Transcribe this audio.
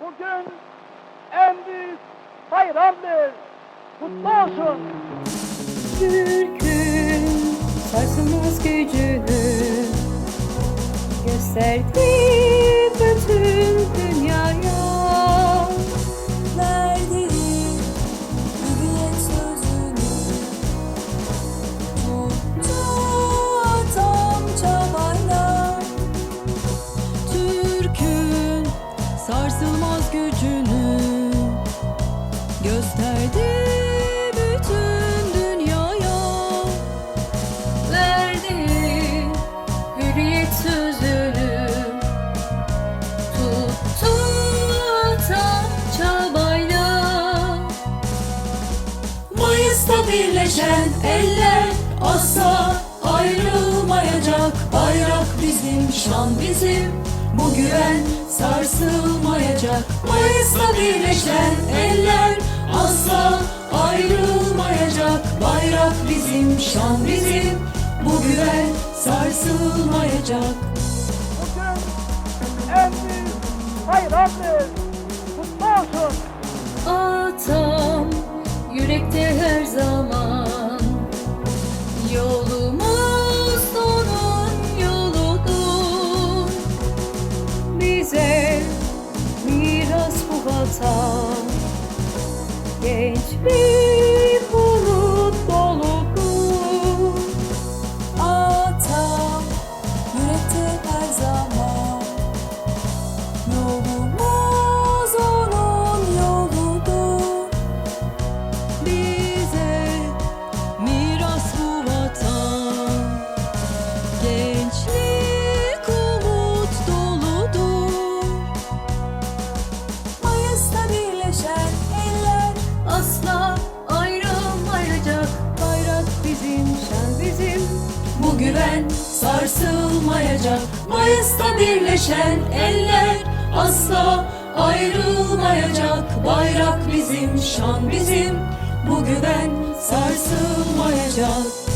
bugün en büyük bayramdır. Kutlu olsun. Türk'ün sarsılmaz gücünü gösterdi sözünü tuttu tam çabayla. Mayıs'ta birleşen eller asla ayrılmayacak. Bayrak bizim şan bizim. Bu güven sarsılmayacak. Mayıs'ta birleşen eller asla ayrılmayacak. Bayrak bizim şan bizim sarsılmayacak Bugün en büyük bayramdır. Kutlu olsun. Atam yürekte her zaman Yolumuz onun yoludur Bize miras bu vatan Genç bir güven sarsılmayacak. Mayıs'ta birleşen eller Asla ayrılmayacak. Bayrak bizim, şan bizim. Bu güven sarsılmayacak